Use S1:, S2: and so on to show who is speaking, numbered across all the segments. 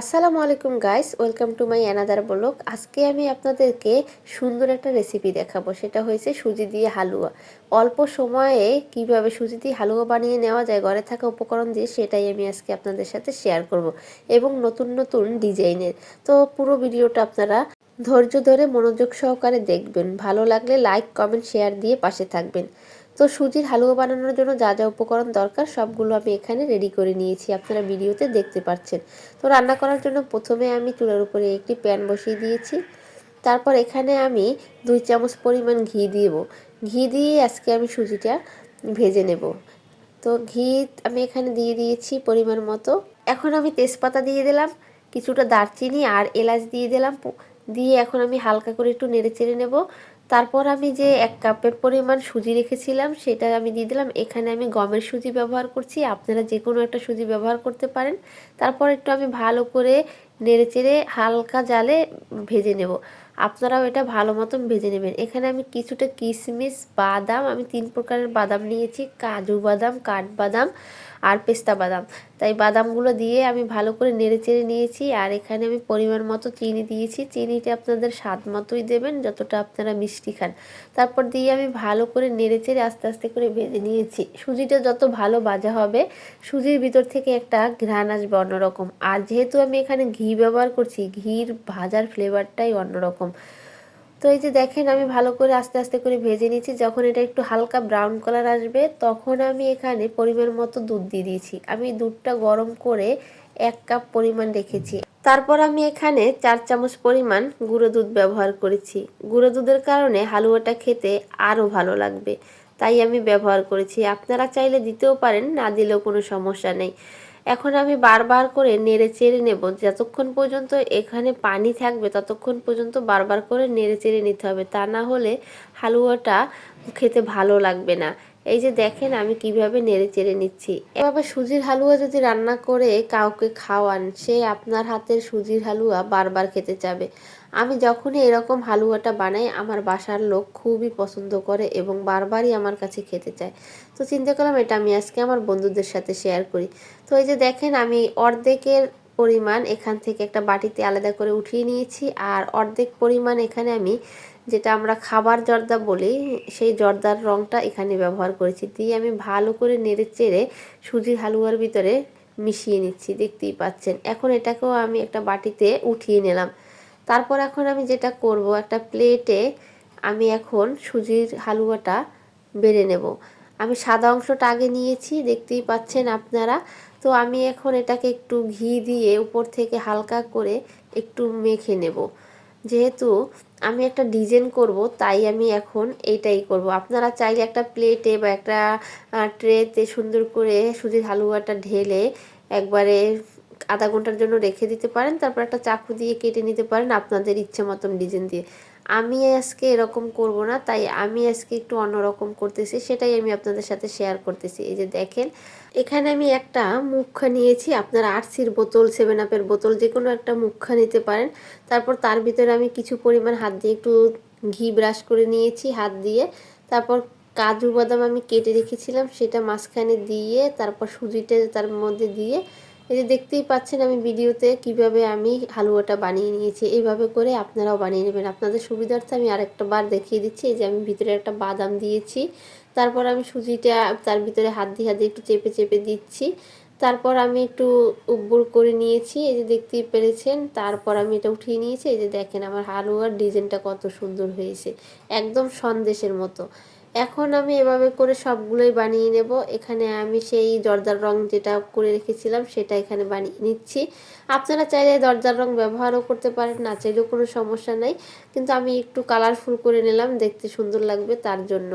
S1: আসসালামু আলাইকুম guys, welcome to my another blog. আজকে আমি আপনাদেরকে সুন্দর একটা রেসিপি দেখাবো, সেটা হয়েছে সুজি দিয়ে হালুয়া। অল্প সময়ে কীভাবে সুজি দিয়ে হালুয়া বানিয়ে নেওয়া যায়, ঘরে থাকা উপকরণ দিয়ে সেটাই আমি আজকে আপনাদের সাথে শেয়ার করব, এবং নতুন নতুন ডিজাইনের। তো পুরো ভিডিওটা আপনারা ধৈর্য ধরে মনোযোগ সহকারে দেখবেন, ভালো লাগলে লাইক কমেন্ট শেয়ার দিয়ে পাশে থাকবেন। তো সুজির হালুয়া বানানোর জন্য যা যা উপকরণ দরকার সবগুলো আমি এখানে রেডি করে নিয়েছি, আপনারা ভিডিওতে দেখতে পাচ্ছেন। তো রান্না করার জন্য প্রথমে আমি চুলার উপরে একটি প্যান বসিয়ে দিয়েছি। তারপর এখানে আমি দুই চামচ পরিমাণ ঘি দিব। ঘি দিয়ে আজকে আমি সুজিটা ভেজে নেব। তো ঘি আমি এখানে দিয়ে দিয়েছি পরিমাণ মতো। এখন আমি তেজপাতা দিয়ে দিলাম, কিছুটা দারচিনি আর এলাচ দিয়ে দিলাম। দিয়ে এখন আমি হালকা করে একটু নেড়ে চেড়ে নেব। তারপর আমি যে এক কাপের পরিমাণ সুজি রেখেছিলাম, সেটা আমি দিয়ে দিলাম। এখানে আমি গমের সুজি ব্যবহার করছি। আপনারা যে কোনো একটা সুজি ব্যবহার করতে পারেন। তারপর একটু আমি ভালো করে নেড়েচেড়ে হালকা জালে ভেজে নেব। আপনারাও এটা ভালো মতন ভেজে নেবেন। এখানে আমি কিছুটা কিশমিশ বাদাম, আমি তিন প্রকারের বাদাম নিয়েছি। কাজু বাদাম, কাঠবাদাম আর পেস্তা বাদাম। তাই বাদামগুলো দিয়ে আমি ভালো করে নেড়ে চেড়ে নিয়েছি আর এখানে আমি পরিমাণ মতো চিনি দিয়েছি। চিনিটা আপনাদের স্বাদ মতোই দেবেন যতটা আপনারা মিষ্টি খান। তারপর দিয়ে আমি ভালো করে নেড়ে চেড়ে আস্তে আস্তে করে ভেজে নিয়েছি। সুজিটা যত ভালো ভাজা হবে, সুজির ভিতর থেকে একটা ঘ্রাণ আসবে অন্যরকম। আর যেহেতু আমি এখানে ঘি ব্যবহার করছি, ঘির ভাজার ফ্লেভারটাই অন্যরকম। তো এই যে দেখেন, আমি ভালো করে আস্তে আস্তে করে ভেজে নিয়েছি। যখন এটা একটু হালকা ব্রাউন কালার আসবে, তখন আমি এখানে পরিমাণ মতো দুধ দিয়ে দিয়েছি। আমি দুধটা গরম করে এক কাপ পরিমাণ রেখেছি। তারপর আমি এখানে চার চামচ পরিমাণ গুঁড়ো দুধ ব্যবহার করেছি। গুঁড়ো দুধের কারণে হালুয়াটা খেতে আরও ভালো লাগবে। তাই আমি ব্যবহার করেছি। আপনারা চাইলে দিতেও পারেন, না দিলেও কোনো সমস্যা নেই। এখন আমি বারবার করে নেড়ে চেড়ে নেব। যতক্ষণ পর্যন্ত এখানে পানি থাকবে, ততক্ষণ পর্যন্ত বারবার করে নেড়ে চেড়ে নিতে হবে। তা না হলে হালুয়াটা খেতে ভালো লাগবে না। এই যে দেখেন আমি কীভাবে নেড়ে চেড়ে নিচ্ছি। এভাবে সুজির হালুয়া যদি রান্না করে কাউকে খাওয়ান, সে আপনার হাতের সুজির হালুয়া বারবার খেতে চাবে। আমি যখনই এরকম হালুয়াটা বানাই, আমার বাসার লোক খুবই পছন্দ করে এবং বারবারই আমার কাছে খেতে চায়। তো চিন্তা করলাম এটা আমি আজকে আমার বন্ধুদের সাথে শেয়ার করি। তো এই যে দেখেন, আমি অর্ধেকের পরিমাণ এখান থেকে একটা বাটিতে আলাদা করে উঠিয়ে নিয়েছি, আর অর্ধেক পরিমাণ এখানে আমি যেটা আমরা খাবার জর্দা বলি, সেই জর্দার রঙটা এখানে ব্যবহার করেছি। দিয়ে আমি ভালো করে নেড়ে চেড়ে সুজির হালুয়ার ভিতরে মিশিয়ে নিচ্ছি, দেখতেই পাচ্ছেন। এখন এটাকেও আমি একটা বাটিতে উঠিয়ে নিলাম। তারপর এখন আমি যেটা করব, একটা প্লেটে আমি এখন সুজির হালুয়াটা বেড়ে নেব। আমি সাদা অংশটা আগে নিয়েছি, দেখতেই পাচ্ছেন আপনারা। তো আমি এখন এটাকে একটু ঘি দিয়ে উপর থেকে হালকা করে একটু মেখে নেব। যেহেতু আমি একটা ডিজাইন করব, তাই আমি এখন এইটাই করব। আপনারা চাইলে একটা প্লেটে বা একটা ট্রেতে সুন্দর করে সুজির হালুয়াটা ঢেলে একবারে আধা ঘণ্টার জন্য রেখে দিতে পারেন, তারপর একটা চাকু দিয়ে কেটে নিতে পারেন আপনাদের ইচ্ছে মতন ডিজাইন দিয়ে। আমি আজকে এরকম করব না, তাই আমি আজকে একটু অন্যরকম করতেছি, সেটাই আমি আপনাদের সাথে শেয়ার করতেছি। এই যে দেখেন, এখানে আমি একটা মুখা নিয়েছি, আপনারা আরসির বোতল সেভেন আপের বোতল যে কোনো একটা মুখা নিতে পারেন। তারপর তার ভিতরে আমি কিছু পরিমাণ হাত দিয়ে একটু ঘি ব্রাশ করে নিয়েছি, হাত দিয়ে। তারপর কাজু বাদাম আমি কেটে রেখেছিলাম, সেটা মাঝখানে দিয়ে, তারপর সুজিটা তার মধ্যে দিয়ে এই যে দেখতেই পাচ্ছেন আমি ভিডিওতে কীভাবে আমি হালুয়াটা বানিয়ে নিয়েছি। এইভাবে করে আপনারাও বানিয়ে নেবেন। আপনাদের সুবিধার্থে আমি আরেকটা বার দেখিয়ে দিচ্ছি। এই যে আমি ভিতরে একটা বাদাম দিয়েছি। তারপর আমি সুজিটা তার ভিতরে হাত দিয়ে হাত দিয়ে একটু চেপে চেপে দিচ্ছি। তারপর আমি একটু উব্বুর করে নিয়েছি। এই যে দেখতেই পেরেছেন, তারপর আমি এটা উঠিয়ে নিয়েছি। এই যে দেখেন আমার হালুয়ার ডিজাইনটা কত সুন্দর হয়েছে। একদম সন্দেশের মতো। এখন আমি এভাবে করে সবগুলোই বানিয়ে নেব। এখানে আমি সেই দরজার রং যেটা করে রেখেছিলাম সেটা এখানে বানিয়ে নিচ্ছি। আপনারা চাইলে দরজার রং ব্যবহারও করতে পারেন, না চাইলেও কোনো সমস্যা নাই। কিন্তু আমি একটু কালারফুল করে নিলাম, দেখতে সুন্দর লাগবে তার জন্য।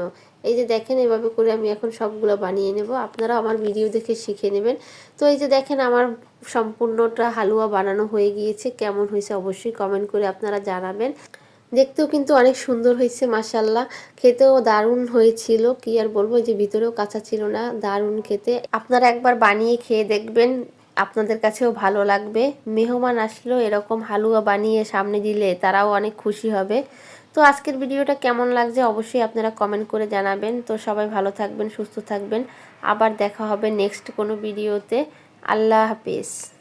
S1: এই যে দেখেন, এভাবে করে আমি এখন সবগুলো বানিয়ে নেব। আপনারা আমার ভিডিও দেখে শিখে নেবেন। তো এই যে দেখেন, আমার সম্পূর্ণটা হালুয়া বানানো হয়ে গিয়েছে। কেমন হয়েছে অবশ্যই কমেন্ট করে আপনারা জানাবেন। দেখতেও কিন্তু অনেক সুন্দর হয়েছে মাসাল্লাহ খেতেও দারুণ হয়েছিল। কি আর বলব যে ভিতরেও কাঁচা ছিল না, দারুণ খেতে। আপনারা একবার বানিয়ে খেয়ে দেখবেন, আপনাদের কাছেও ভালো লাগবে। মেহমান আসলেও এরকম হালুয়া বানিয়ে সামনে দিলে তারাও অনেক খুশি হবে। তো আজকের ভিডিওটা কেমন লাগছে অবশ্যই আপনারা কমেন্ট করে জানাবেন। তো সবাই ভালো থাকবেন, সুস্থ থাকবেন। আবার দেখা হবে নেক্সট কোনো ভিডিওতে। আল্লাহ হাফিজ।